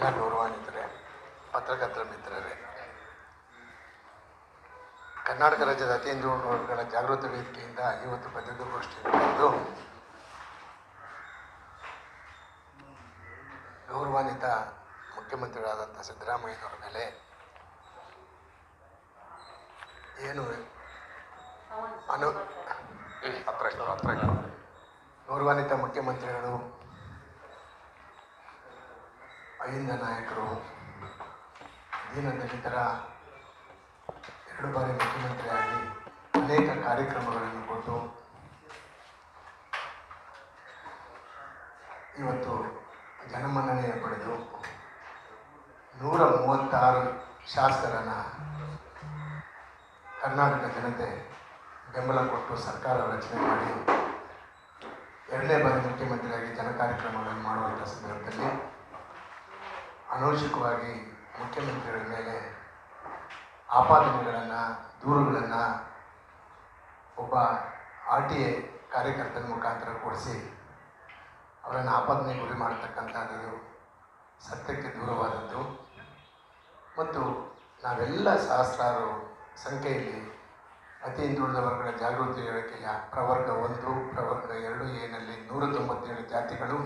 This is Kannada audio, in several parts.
ಎಲ್ಲ ಗೌರವಾನ್ವಿತರೆ ಪತ್ರಕರ್ತರ ಮಿತ್ರರೇ. ಕರ್ನಾಟಕ ರಾಜ್ಯದ ಅತೀಂದ್ರಗಳ ಜಾಗೃತಿ ವೇದಿಕೆಯಿಂದ ಇವತ್ತು ಪತ್ರಿಕಾಗೋಷ್ಠಿ ನಡೆದು ಗೌರವಾನ್ವಿತ ಮುಖ್ಯಮಂತ್ರಿಗಳಾದಂಥ ಸಿದ್ದರಾಮಯ್ಯನವರ ಮೇಲೆ ಏನು ಅನು ಗೌರವಾನ್ವಿತ ಮುಖ್ಯಮಂತ್ರಿಗಳು ಅಹಿಂದ ನಾಯಕರು. ದೀನ ದಲಿತರ ಎರಡು ಬಾರಿ ಮುಖ್ಯಮಂತ್ರಿಯಾಗಿ ಅನೇಕ ಕಾರ್ಯಕ್ರಮಗಳನ್ನು ಕೊಟ್ಟು ಇವತ್ತು ಜನಮನ್ನಣೆ ಪಡೆದು ನೂರ ಮೂವತ್ತಾರು ಶಾಸಕರನ್ನು ಕರ್ನಾಟಕ ಜನತೆ ಬೆಂಬಲ ಕೊಟ್ಟು ಸರ್ಕಾರ ರಚನೆ ಮಾಡಿ, ಎರಡನೇ ಬಾರಿ ಮುಖ್ಯಮಂತ್ರಿಯಾಗಿ ಜನ ಕಾರ್ಯಕ್ರಮಗಳನ್ನು ಮಾಡುವಂಥ ಸಂದರ್ಭದಲ್ಲಿ ಅನೌಷಿಕವಾಗಿ ಮುಖ್ಯಮಂತ್ರಿಗಳ ಮೇಲೆ ಆಪಾದನೆಗಳನ್ನು, ದೂರುಗಳನ್ನು ಒಬ್ಬ ಆರ್ ಟಿ ಎ ಕಾರ್ಯಕರ್ತನ ಮುಖಾಂತರ ಕೊಡಿಸಿ ಅವರನ್ನು ಆಪಾದನೆ ಗುರಿ ಮಾಡತಕ್ಕಂಥದ್ದು ಸತ್ಯಕ್ಕೆ ದೂರವಾದದ್ದು. ಮತ್ತು ನಾವೆಲ್ಲ ಸಹಸ್ರಾರು ಸಂಖ್ಯೆಯಲ್ಲಿ ಅತಿ ಹಿಂದುಳಿದ ವರ್ಗಗಳ ಜಾಗೃತಿ ಹೇಳಿಕೆಯ ಪ್ರವರ್ಗ ಒಂದು, ಪ್ರವರ್ಗ ಎರಡು ಏನಲ್ಲಿ ನೂರ ತೊಂಬತ್ತೇಳು ಜಾತಿಗಳು.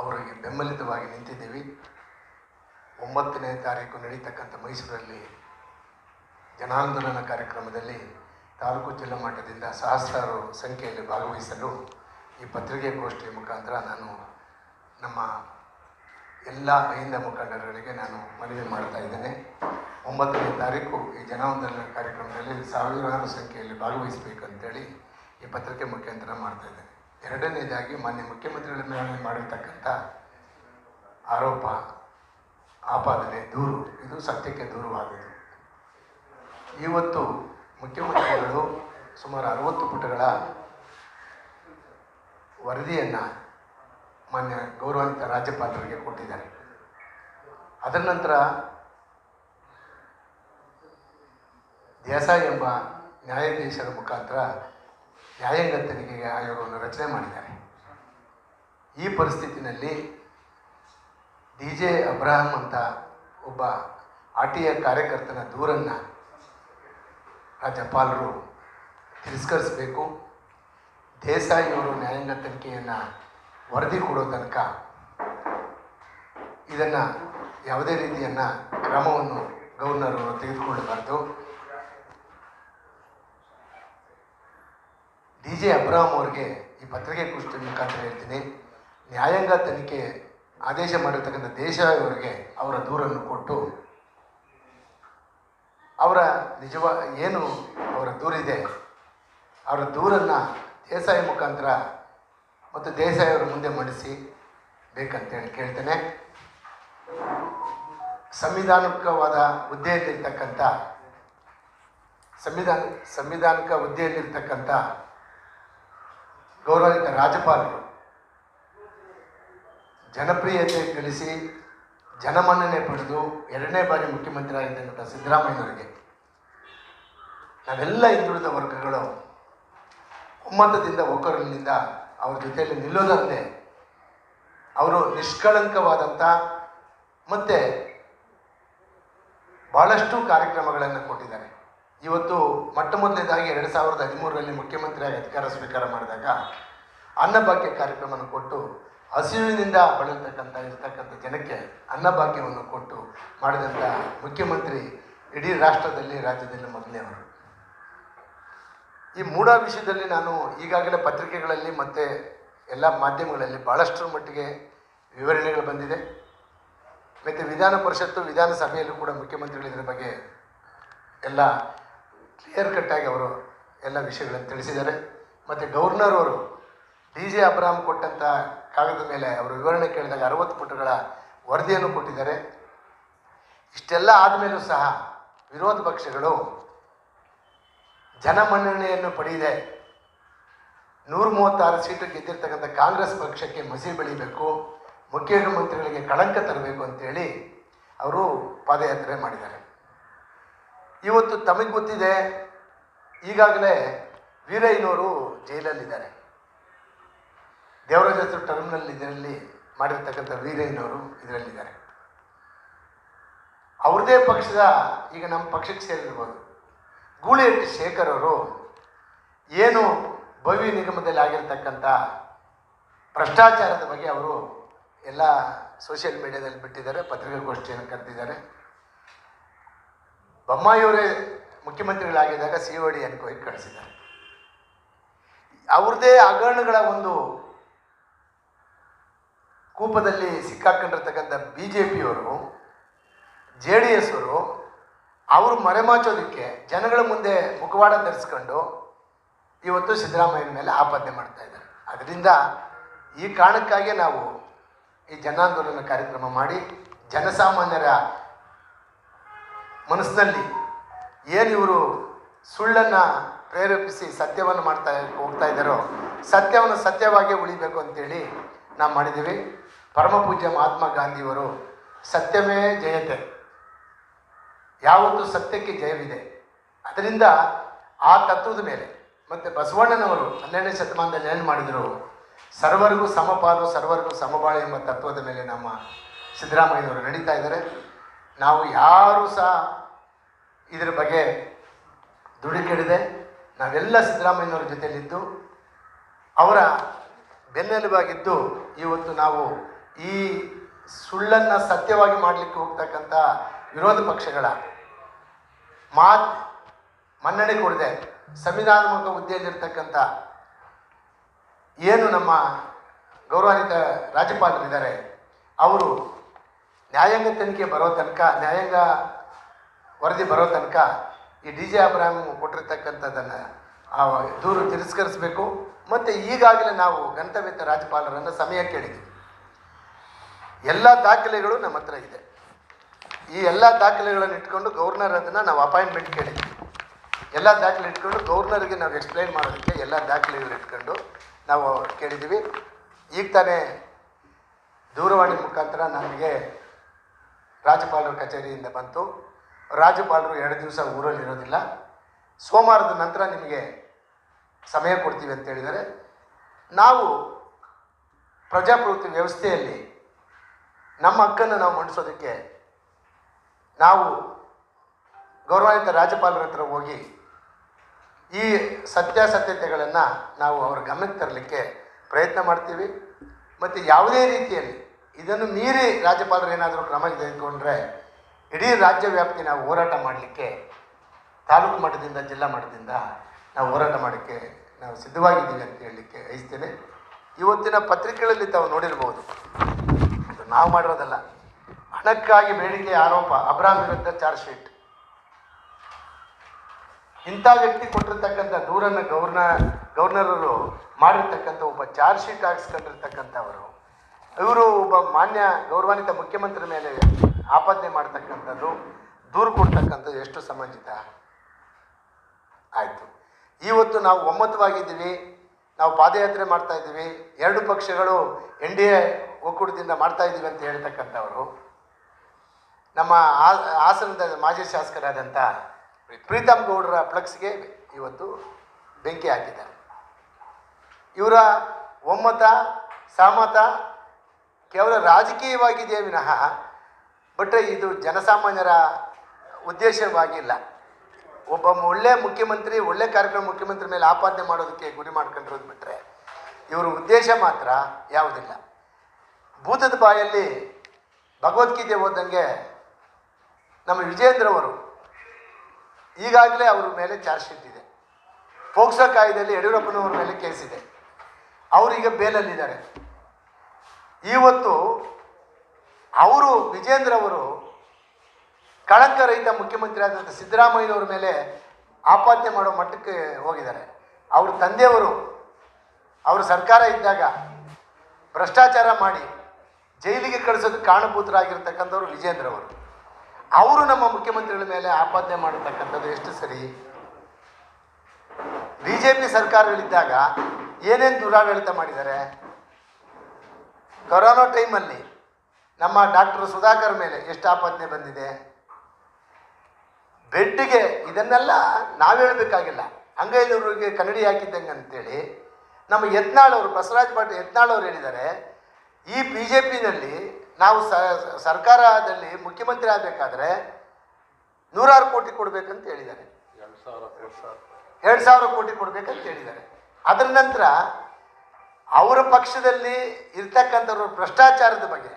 ಅವರಿಗೆ ಬೆಂಬಲಿತವಾಗಿ ನಿಂತಿದ್ದೀವಿ. ಒಂಬತ್ತನೇ ತಾರೀಕು ನಡೀತಕ್ಕಂಥ ಮೈಸೂರಲ್ಲಿ ಜನಾಂದೋಲನ ಕಾರ್ಯಕ್ರಮದಲ್ಲಿ ತಾಲೂಕು ಜಿಲ್ಲಾ ಮಟ್ಟದಿಂದ ಸಹಸ್ರಾರು ಸಂಖ್ಯೆಯಲ್ಲಿ ಭಾಗವಹಿಸಲು ಈ ಪತ್ರಿಕೆ ಗೋಷ್ಠಿಯ ಮುಖಾಂತರ ನಾನು ನಮ್ಮ ಎಲ್ಲ ಅಹಿಂದ ಮುಖಂಡರುಗಳಿಗೆ ನಾನು ಮನವಿ ಮಾಡ್ತಾ ಇದ್ದೇನೆ. ಒಂಬತ್ತನೇ ತಾರೀಕು ಈ ಜನಾಂದೋಲನ ಕಾರ್ಯಕ್ರಮದಲ್ಲಿ ಸಾವಿರಾರು ಸಂಖ್ಯೆಯಲ್ಲಿ ಭಾಗವಹಿಸಬೇಕಂತೇಳಿ ಈ ಪತ್ರಿಕೆ ಮುಖಾಂತರ ಮಾಡ್ತಾ ಇದ್ದೇನೆ. ಎರಡನೇದಾಗಿ ಮಾನ್ಯ ಮುಖ್ಯಮಂತ್ರಿಗಳ ಮೇಲೆ ಮಾಡಿರ್ತಕ್ಕಂಥ ಆರೋಪ, ಆಪಾದನೆ ದೂರು. ಇದು ಸತ್ಯಕ್ಕೆ ದೂರವಾಗಿದೆ ಇವತ್ತು ಮುಖ್ಯಮಂತ್ರಿಗಳು ಸುಮಾರು ಅರವತ್ತು ಪುಟಗಳ ವರದಿಯನ್ನು ಮಾನ್ಯ ಗೌರವಾನ್ವಿತ ರಾಜ್ಯಪಾಲರಿಗೆ ಕೊಟ್ಟಿದ್ದಾರೆ. ಅದರ ನಂತರ ದೇಸಾಯಿ ಎಂಬ ನ್ಯಾಯಾಧೀಶರ ಮುಖಾಂತರ ನ್ಯಾಯಾಂಗ ತನಿಖೆಗೆ ಆಯೋಗವನ್ನು ರಚನೆ ಮಾಡಿದ್ದಾರೆ. ಈ ಪರಿಸ್ಥಿತಿನಲ್ಲಿ ಡಿ ಜೆ ಅಬ್ರಹಾಂ ಅಂತ ಒಬ್ಬ ಆರ್ ಟಿ ಎ ಕಾರ್ಯಕರ್ತನ ದೂರನ್ನು ರಾಜ್ಯಪಾಲರು ತಿರಸ್ಕರಿಸಬೇಕು. ದೇಸಾಯಿಯವರು ನ್ಯಾಯಾಂಗ ತನಿಖೆಯನ್ನು ವರದಿ ಕೊಡೋ ತನಕ ಇದನ್ನು ಯಾವುದೇ ರೀತಿಯನ್ನು ಕ್ರಮವನ್ನು ಗವರ್ನರ್ ತೆಗೆದುಕೊಳ್ಳಬಾರ್ದು. ಜೆ ಅಬ್ರಾಮ್ ಅವ್ರಿಗೆ ಈ ಪತ್ರಿಕೆ ಕುರಿತು ಮುಖಾಂತರ ಹೇಳ್ತೀನಿ. ನ್ಯಾಯಾಂಗ ತನಿಖೆ ಆದೇಶ ಮಾಡಿರ್ತಕ್ಕಂಥ ದೇಶ ಅವರಿಗೆ ಅವರ ದೂರನ್ನು ಕೊಟ್ಟು ಅವರ ನಿಜವ ಏನು ಅವರ ದೂರಿದೆ, ಅವರ ದೂರನ್ನು ದೇಸಾಯಿ ಮುಖಾಂತರ ಮತ್ತು ದೇಸಾಯಿ ಅವರ ಮುಂದೆ ಮಂಡಿಸಿ ಬೇಕಂತೇಳಿ ಕೇಳ್ತೇನೆ. ಸಂವಿಧಾನಿಕವಾದ ಹುದ್ದೆಯಲ್ಲಿರ್ತಕ್ಕಂಥ ಸಂವಿಧಾನ, ಸಂವಿಧಾನಿಕ ಹುದ್ದೆಯಲ್ಲಿರ್ತಕ್ಕಂಥ ಗೌರವಿತ ರಾಜ್ಯಪಾಲರು. ಜನಪ್ರಿಯತೆ ಗಳಿಸಿ ಜನಮನ್ನಣೆ ಪಡೆದು ಎರಡನೇ ಬಾರಿ ಮುಖ್ಯಮಂತ್ರಿ ಆಗಿರ್ತಕ್ಕಂಥ ಸಿದ್ದರಾಮಯ್ಯನವರಿಗೆ ನಾವೆಲ್ಲ ಹಿಂದುಳಿದ ವರ್ಗಗಳು ಒಮ್ಮತದಿಂದ ಒಕ್ಕರಲಿನಿಂದ ಅವ್ರ ಜೊತೆಯಲ್ಲಿ ನಿಲ್ಲೋದಂತೆ ಅವರು ನಿಷ್ಕಳಂಕವಾದಂಥ ಮತ್ತು ಭಾಳಷ್ಟು ಕಾರ್ಯಕ್ರಮಗಳನ್ನು ಕೊಟ್ಟಿದ್ದಾರೆ. ಇವತ್ತು ಮೊಟ್ಟ ಮೊದಲನೇದಾಗಿ ಎರಡು ಸಾವಿರದ ಹದಿಮೂರರಲ್ಲಿ ಮುಖ್ಯಮಂತ್ರಿಯಾಗಿ ಅಧಿಕಾರ ಸ್ವೀಕಾರ ಮಾಡಿದಾಗ ಅನ್ನಭಾಗ್ಯ ಕಾರ್ಯಕ್ರಮವನ್ನು ಕೊಟ್ಟು ಹಸಿವಿನಿಂದ ಬಳಲ್ತಕ್ಕಂಥ, ಇರ್ತಕ್ಕಂಥ ಜನಕ್ಕೆ ಅನ್ನಭಾಗ್ಯವನ್ನು ಕೊಟ್ಟು ಮಾಡಿದಂಥ ಮುಖ್ಯಮಂತ್ರಿ ಇಡೀ ರಾಷ್ಟ್ರದಲ್ಲಿ, ರಾಜ್ಯದಲ್ಲಿ ಮೊದಲನೇವರು ಈ ಮೂಢ ವಿಷಯದಲ್ಲಿ ನಾನು ಈಗಾಗಲೇ ಪತ್ರಿಕೆಗಳಲ್ಲಿ ಮತ್ತು ಎಲ್ಲ ಮಾಧ್ಯಮಗಳಲ್ಲಿ ಭಾಳಷ್ಟರ ಮಟ್ಟಿಗೆ ವಿವರಣೆಗಳು ಬಂದಿದೆ. ಮತ್ತು ವಿಧಾನ ಪರಿಷತ್ತು, ವಿಧಾನಸಭೆಯಲ್ಲೂ ಕೂಡ ಮುಖ್ಯಮಂತ್ರಿಗಳು ಇದರ ಬಗ್ಗೆ ಎಲ್ಲ ಕ್ಲಿಯರ್ ಕಟ್ಟಾಗಿ ಅವರು ಎಲ್ಲ ವಿಷಯಗಳನ್ನು ತಿಳಿಸಿದ್ದಾರೆ. ಮತ್ತು ಗವರ್ನರ್ ಅವರು ಡಿ ಜೆ ಅಬ್ರಾಮ್ ಕೊಟ್ಟಂಥ ಕಾಗದ ಮೇಲೆ ಅವರು ವಿವರಣೆ ಕೇಳಿದಾಗ ಅರವತ್ತು ಪುಟಗಳ ವರದಿಯನ್ನು ಕೊಟ್ಟಿದ್ದಾರೆ. ಇಷ್ಟೆಲ್ಲ ಆದಮೇಲೂ ಸಹ ವಿರೋಧ ಪಕ್ಷಗಳು ಜನಮನ್ನಣೆಯನ್ನು ಪಡೆಯದೆ ನೂರ ಮೂವತ್ತಾರು ಸೀಟು ಗೆದ್ದಿರ್ತಕ್ಕಂಥ ಕಾಂಗ್ರೆಸ್ ಪಕ್ಷಕ್ಕೆ ಮಸಿ ಬೆಳಿಬೇಕು ಮುಖ್ಯಮಂತ್ರಿಗಳಿಗೆ ಕಳಂಕ ತರಬೇಕು ಅಂತೇಳಿ ಅವರು ಪಾದಯಾತ್ರೆ ಮಾಡಿದ್ದಾರೆ. ಇವತ್ತು ತಮಗೆ ಗೊತ್ತಿದೆ, ಈಗಾಗಲೇ ವೀರಯ್ಯನವರು ಜೈಲಲ್ಲಿದ್ದಾರೆ. ದೇವರಾಜ ಟರ್ಮಿನಲ್ ಇದರಲ್ಲಿ ಮಾಡಿರ್ತಕ್ಕಂಥ ವೀರಯ್ಯನವರು ಇದರಲ್ಲಿದ್ದಾರೆ. ಅವ್ರದೇ ಪಕ್ಷದ, ಈಗ ನಮ್ಮ ಪಕ್ಷಕ್ಕೆ ಸೇರಿರ್ಬೋದು. ಗೂಳಿಹಟ್ಟಿ ಶೇಖರ್ ಅವರು ಏನು ಭವ್ಯ ನಿಗಮದಲ್ಲಿ ಆಗಿರ್ತಕ್ಕಂಥ ಭ್ರಷ್ಟಾಚಾರದ ಬಗ್ಗೆ ಅವರು ಎಲ್ಲ ಸೋಷಿಯಲ್ ಮೀಡಿಯಾದಲ್ಲಿ ಬಿಟ್ಟಿದ್ದಾರೆ, ಪತ್ರಿಕಾಗೋಷ್ಠಿಯನ್ನು ಕರೆದಿದ್ದಾರೆ. ಬೊಮ್ಮಾಯಿಯವರೇ ಮುಖ್ಯಮಂತ್ರಿಗಳಾಗಿದ್ದಾಗ ಸಿ ಒ ಡಿ ಎನ್ಕ್ವೈರಿ ಕಳಿಸಿದ್ದಾರೆ. ಅವ್ರದ್ದೇ ಹಗರಣಗಳ ಒಂದು ಕೂಪದಲ್ಲಿ ಸಿಕ್ಕಾಕೊಂಡಿರ್ತಕ್ಕಂಥ ಬಿ ಜೆ ಪಿಯವರು, ಜೆ ಡಿ ಎಸ್ ಅವರು ಅವರು ಮರೆಮಾಚೋದಕ್ಕೆ ಜನಗಳ ಮುಂದೆ ಮುಖವಾಡ ಧರಿಸ್ಕೊಂಡು ಇವತ್ತು ಸಿದ್ದರಾಮಯ್ಯನ ಮೇಲೆ ಆಪಾದನೆ ಮಾಡ್ತಾ ಇದ್ದಾರೆ. ಅದರಿಂದ ಈ ಕಾರಣಕ್ಕಾಗಿ ನಾವು ಈ ಜನಾಂದೋಲನ ಕಾರ್ಯಕ್ರಮ ಮಾಡಿ ಜನಸಾಮಾನ್ಯರ ಮನಸ್ಸಿನಲ್ಲಿ ಏನು ಇವರು ಸುಳ್ಳನ್ನು ಪ್ರೇರೇಪಿಸಿ ಸತ್ಯವನ್ನು ಮಾಡ್ತಾ ಹೋಗ್ತಾ ಇದ್ದಾರೋ, ಸತ್ಯವನ್ನು ಸತ್ಯವಾಗಿ ಉಳಿಬೇಕು ಅಂತೇಳಿ ನಾವು ಮಾಡಿದ್ದೀವಿ. ಪರಮ ಪೂಜ್ಯ ಮಹಾತ್ಮ ಗಾಂಧಿಯವರು ಸತ್ಯವೇ ಜಯತೆ. ಯಾವತ್ತೂ ಸತ್ಯಕ್ಕೆ ಜಯವಿದೆ. ಅದರಿಂದ ಆ ತತ್ವದ ಮೇಲೆ ಮತ್ತು ಬಸವಣ್ಣನವರು ಹನ್ನೆರಡನೇ ಶತಮಾನದಲ್ಲಿ ಏನು ಮಾಡಿದರು? ಸರ್ವರಿಗೂ ಸಮಪಾಲು, ಸರ್ವರಿಗೂ ಸಮಬಾಳು ಎಂಬ ತತ್ವದ ಮೇಲೆ ನಮ್ಮ ಸಿದ್ದರಾಮಯ್ಯನವರು ನಡೀತಾ ಇದ್ದಾರೆ. ನಾವು ಯಾರೂ ಸಹ ಇದರ ಬಗ್ಗೆ ದುಡುಕಿಡಿದೆ ನಾವೆಲ್ಲ ಸಿದ್ದರಾಮಯ್ಯನವರ ಜೊತೆಯಲ್ಲಿದ್ದು, ಅವರ ಬೆನ್ನೆಲುಬಾಗಿದ್ದು ಇವತ್ತು ನಾವು ಈ ಸುಳ್ಳನ್ನು ಸತ್ಯವಾಗಿ ಮಾಡಲಿಕ್ಕೆ ಹೋಗ್ತಕ್ಕಂಥ ವಿರೋಧ ಪಕ್ಷಗಳ ಮಾತು ಮನ್ನಣೆ ಕೊಡದೆ ಸಂವಿಧಾನಾತ್ಮಕ ಹುದ್ದೆಯಲ್ಲಿರ್ತಕ್ಕಂಥ ಏನು ನಮ್ಮ ಗೌರವಾನ್ವಿತ ರಾಜ್ಯಪಾಲರಿದ್ದಾರೆ, ಅವರು ನ್ಯಾಯಾಂಗ ತನಿಖೆ ಬರೋ ತನಕ, ನ್ಯಾಯಾಂಗ ವರದಿ ಬರೋ ತನಕ ಈ ಡಿ ಜೆ ಅಬ್ರಾಹಂ ಕೊಟ್ಟಿರ್ತಕ್ಕಂಥದ್ದನ್ನು ಆ ದೂರು ತಿರಸ್ಕರಿಸಬೇಕು. ಮತ್ತು ಈಗಾಗಲೇ ನಾವು ಗಂತವ್ಯತ ರಾಜ್ಯಪಾಲರನ್ನು ಸಮಯ ಕೇಳಿದ್ದೀವಿ ಎಲ್ಲ ದಾಖಲೆಗಳು ನಮ್ಮ ಹತ್ರ ಇದೆ. ಈ ಎಲ್ಲ ದಾಖಲೆಗಳನ್ನು ಇಟ್ಕೊಂಡು ಗವರ್ನರ್ ಅದನ್ನು ನಾವು ಅಪಾಯಿಂಟ್ಮೆಂಟ್ ಕೇಳಿದ್ವಿ. ಎಲ್ಲ ದಾಖಲೆ ಇಟ್ಕೊಂಡು ಗೌರ್ನರ್ಗೆ ನಾವು ಎಕ್ಸ್ಪ್ಲೈನ್ ಮಾಡೋದಕ್ಕೆ ಎಲ್ಲ ದಾಖಲೆಗಳು ಇಟ್ಕೊಂಡು ನಾವು ಕೇಳಿದ್ದೀವಿ ಈಗ ತಾನೇ ದೂರವಾಣಿ ಮುಖಾಂತರ ನಮಗೆ ರಾಜ್ಯಪಾಲರ ಕಚೇರಿಯಿಂದ ಬಂತು. ರಾಜ್ಯಪಾಲರು ಎರಡು ದಿವಸ ಊರಲ್ಲಿ ಇರೋದಿಲ್ಲ. ಸೋಮವಾರದ ನಂತರ ನಿಮಗೆ ಸಮಯ ಕೊಡ್ತೀವಿ ಅಂತ ಹೇಳಿದರೆ ನಾವು ಪ್ರಜಾಪ್ರಭುತ್ವ ವ್ಯವಸ್ಥೆಯಲ್ಲಿ ನಮ್ಮ ಹಕ್ಕನ್ನು ನಾವು ಮಂಡಿಸೋದಕ್ಕೆ ನಾವು ಗೌರವಾನ್ವಿತ ರಾಜ್ಯಪಾಲರ ಹತ್ರ ಹೋಗಿ ಈ ಸತ್ಯಾಸತ್ಯತೆಗಳನ್ನು ನಾವು ಅವರ ಗಮನಕ್ಕೆ ತರಲಿಕ್ಕೆ ಪ್ರಯತ್ನ ಮಾಡ್ತೀವಿ. ಮತ್ತು ಯಾವುದೇ ರೀತಿಯಲ್ಲಿ ಇದನ್ನು ಮೀರಿ ರಾಜ್ಯಪಾಲರು ಏನಾದರೂ ಕ್ರಮ ತೆಗೆದುಕೊಂಡ್ರೆ ಇಡೀ ರಾಜ್ಯ ವ್ಯಾಪ್ತಿ ನಾವು ಹೋರಾಟ ಮಾಡಲಿಕ್ಕೆ, ತಾಲೂಕು ಮಟ್ಟದಿಂದ, ಜಿಲ್ಲಾ ಮಟ್ಟದಿಂದ ನಾವು ಹೋರಾಟ ಮಾಡೋಕ್ಕೆ ನಾವು ಸಿದ್ಧವಾಗಿದ್ದೀವಿ ಅಂತ ಹೇಳಲಿಕ್ಕೆ ಬಯಸ್ತೇನೆ. ಇವತ್ತಿನ ಪತ್ರಿಕೆಗಳಲ್ಲಿ ತಾವು ನೋಡಿರ್ಬೋದು. ಅದು ನಾವು ಮಾಡಿರೋದಲ್ಲ. ಹಣಕ್ಕಾಗಿ ಬೇಡಿಕೆ ಆರೋಪ ಅಬ್ರಾಮ್ ವಿರುದ್ಧ ಚಾರ್ಜ್ ಶೀಟ್. ಇಂಥ ವ್ಯಕ್ತಿ ಕೊಟ್ಟಿರ್ತಕ್ಕಂಥ ದೂರನ್ನು ಗವರ್ನರ್ ಗವರ್ನರರು ಮಾಡಿರ್ತಕ್ಕಂಥ ಒಬ್ಬ ಚಾರ್ಜ್ ಶೀಟ್ ಹಾಕಿಸ್ಕೊಂಡಿರ್ತಕ್ಕಂಥವರು, ಇವರು ಒಬ್ಬ ಮಾನ್ಯ ಗೌರವಾನ್ವಿತ ಮುಖ್ಯಮಂತ್ರಿ ಮೇಲೆ ಆಪಾದನೆ ಮಾಡ್ತಕ್ಕಂಥದ್ದು, ದೂರು ಕೊಡ್ತಕ್ಕಂಥದ್ದು ಎಷ್ಟು ಸಮಂಜಿತ ಆಯಿತು. ಇವತ್ತು ನಾವು ಒಮ್ಮತವಾಗಿದ್ದೀವಿ, ನಾವು ಪಾದಯಾತ್ರೆ ಮಾಡ್ತಾ ಇದ್ದೀವಿ, ಎರಡು ಪಕ್ಷಗಳು ಎನ್ ಡಿ ಎ ಒಕ್ಕೂಟದಿಂದ ಮಾಡ್ತಾ ಇದ್ದೀವಿ ಅಂತ ಹೇಳ್ತಕ್ಕಂಥವರು. ನಮ್ಮ ಹಾಸನದ ಮಾಜಿ ಶಾಸಕರಾದಂಥ ಪ್ರೀತಮ್ ಗೌಡರ ಫ್ಲಕ್ಸ್ಗೆ ಇವತ್ತು ಬೆಂಕಿ ಹಾಕಿದ್ದಾರೆ. ಇವರ ಒಮ್ಮತ ಸಹಮತ ಕೇವಲ ರಾಜಕೀಯವಾಗಿದೆಯೇ ವಿನಃ ಬಟ್ ಇದು ಜನಸಾಮಾನ್ಯರ ಉದ್ದೇಶವಾಗಿಲ್ಲ. ಒಬ್ಬ ಒಳ್ಳೆ ಮುಖ್ಯಮಂತ್ರಿ, ಒಳ್ಳೆ ಕಾರ್ಯಕ್ರಮ ಮುಖ್ಯಮಂತ್ರಿ ಮೇಲೆ ಆಪಾದನೆ ಮಾಡೋದಕ್ಕೆ ಗುರಿ ಮಾಡ್ಕೊಂಡಿರೋದು ಬಿಟ್ಟರೆ ಇವರ ಉದ್ದೇಶ ಮಾತ್ರ ಯಾವುದಿಲ್ಲ. ಭೂತದ ಬಾಯಲ್ಲಿ ಭಗವದ್ಗೀತೆ ಓದಂಗೆ ನಮ್ಮ ವಿಜೇಂದ್ರ ಅವರು ಈಗಾಗಲೇ ಅವ್ರ ಮೇಲೆ ಚಾರ್ಜ್ ಶೀಟ್ ಇದೆ. ಪೋಕ್ಸೋ ಕಾಯ್ದೆಯಲ್ಲಿ ಯಡಿಯೂರಪ್ಪನವ್ರ ಮೇಲೆ ಕೇಸ್ ಇದೆ. ಅವರೀಗ ಬೇಲಲ್ಲಿದ್ದಾರೆ. ಇವತ್ತು ಅವರು ವಿಜೇಂದ್ರ ಅವರು ಕಳಂಕರಹಿತ ಮುಖ್ಯಮಂತ್ರಿ ಆದಂಥ ಸಿದ್ದರಾಮಯ್ಯನವ್ರ ಮೇಲೆ ಆಪಾದನೆ ಮಾಡೋ ಮಟ್ಟಕ್ಕೆ ಹೋಗಿದ್ದಾರೆ. ಅವ್ರ ತಂದೆಯವರು, ಅವರು ಸರ್ಕಾರ ಇದ್ದಾಗ ಭ್ರಷ್ಟಾಚಾರ ಮಾಡಿ ಜೈಲಿಗೆ ಕಳಿಸೋದು ಕಾರಣಭೂತರಾಗಿರ್ತಕ್ಕಂಥವ್ರು ವಿಜೇಂದ್ರ ಅವರು. ಅವರು ನಮ್ಮ ಮುಖ್ಯಮಂತ್ರಿಗಳ ಮೇಲೆ ಆಪಾದನೆ ಮಾಡತಕ್ಕಂಥದ್ದು ಎಷ್ಟು ಸರಿ? ಬಿ ಜೆ ಪಿ ಸರ್ಕಾರಗಳಿದ್ದಾಗ ಏನೇನು ದುರಾಡಳಿತ ಮಾಡಿದ್ದಾರೆ? ಕೊರೋನಾ ಟೈಮಲ್ಲಿ ನಮ್ಮ ಡಾಕ್ಟರ್ ಸುಧಾಕರ್ ಮೇಲೆ ಎಷ್ಟು ಆಪಾದನೆ ಬಂದಿದೆ? ಬೆಡ್ಗೆ ಇದನ್ನೆಲ್ಲ ನಾವು ಹೇಳಬೇಕಾಗಿಲ್ಲ. ಅಂಗೈನೂರಿಗೆ ಕನ್ನಡಿ ಹಾಕಿದ್ದಂಗೆ ಅಂತೇಳಿ ನಮ್ಮ ಯತ್ನಾಳವರು ಬಸವರಾಜ್ ಭಟ್ ಯತ್ನಾಳ್ ಅವರು ಹೇಳಿದ್ದಾರೆ, ಈ ಬಿ ಜೆ ಪಿನಲ್ಲಿ ನಾವು ಸರ್ಕಾರದಲ್ಲಿ ಮುಖ್ಯಮಂತ್ರಿ ಆಗಬೇಕಾದ್ರೆ ನೂರಾರು ಕೋಟಿ ಕೊಡಬೇಕಂತ ಹೇಳಿದ್ದಾರೆ. ಎರಡು ಸಾವಿರ ಕೋಟಿ ಕೊಡಬೇಕಂತ ಹೇಳಿದ್ದಾರೆ. ಅದರ ನಂತರ ಅವರ ಪಕ್ಷದಲ್ಲಿ ಇರ್ತಕ್ಕಂಥವ್ರ ಭ್ರಷ್ಟಾಚಾರದ ಬಗ್ಗೆ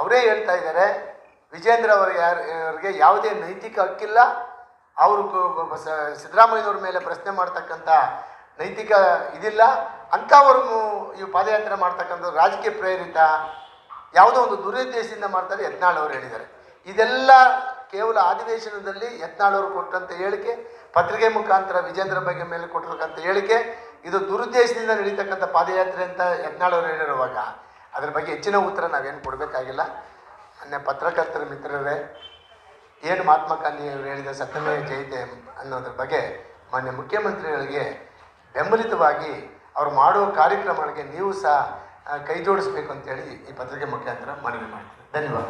ಅವರೇ ಹೇಳ್ತಾ ಇದ್ದಾರೆ, ವಿಜೇಂದ್ರ ಅವರ ಯಾರು, ಅವರಿಗೆ ಯಾವುದೇ ನೈತಿಕ ಹಕ್ಕಿಲ್ಲ. ಅವರು ಸಿದ್ದರಾಮಯ್ಯನವ್ರ ಮೇಲೆ ಪ್ರಶ್ನೆ ಮಾಡ್ತಕ್ಕಂಥ ನೈತಿಕ ಇದಿಲ್ಲ. ಅಂಥವರು ಈ ಪಾದಯಾತ್ರೆ ಮಾಡ್ತಕ್ಕಂಥ ರಾಜಕೀಯ ಪ್ರೇರಿತ, ಯಾವುದೋ ಒಂದು ದುರುದ್ದೇಶದಿಂದ ಮಾಡ್ತಾರೆ ಯತ್ನಾಳ್ ಅವರು ಹೇಳಿದ್ದಾರೆ. ಇದೆಲ್ಲ ಕೇವಲ ಅಧಿವೇಶನದಲ್ಲಿ ಯತ್ನಾಳವರು ಕೊಟ್ಟಂಥ ಹೇಳಿಕೆ, ಪತ್ರಿಕೆ ಮುಖಾಂತರ ವಿಜೇಂದ್ರ ಬಗ್ಗೆ ಮೇಲೆ ಕೊಟ್ಟಿರ್ತಕ್ಕಂಥ ಹೇಳಿಕೆ, ಇದು ದುರುದ್ದೇಶದಿಂದ ನಡೀತಕ್ಕಂಥ ಪಾದಯಾತ್ರೆ ಅಂತ ಯತ್ನಾಳ್ ಅವರು ಹೇಳಿರುವಾಗ. ಅದ್ರ ಬಗ್ಗೆ ಹೆಚ್ಚಿನ ಉತ್ತರ ನಾವೇನು ಕೊಡಬೇಕಾಗಿಲ್ಲ. ಮೊನ್ನೆ ಪತ್ರಕರ್ತರ ಮಿತ್ರರೇ, ಏನು ಮಹಾತ್ಮ ಗಾಂಧಿ ಅವರು ಹೇಳಿದ ಸತ್ಯಮೇ ಜಯತೆ ಅನ್ನೋದ್ರ ಬಗ್ಗೆ ಮಾನ್ಯ ಮುಖ್ಯಮಂತ್ರಿಗಳಿಗೆ ಬೆಂಬಲಿತವಾಗಿ ಅವ್ರು ಮಾಡುವ ಕಾರ್ಯಕ್ರಮಗಳಿಗೆ ನೀವು ಸಹ ಕೈ ಜೋಡಿಸ್ಬೇಕು ಅಂತೇಳಿ ಈ ಪತ್ರಿಕೆ ಮುಖಾಂತರ ಮನವಿ ಮಾಡ್ತೀನಿ ಧನ್ಯವಾದ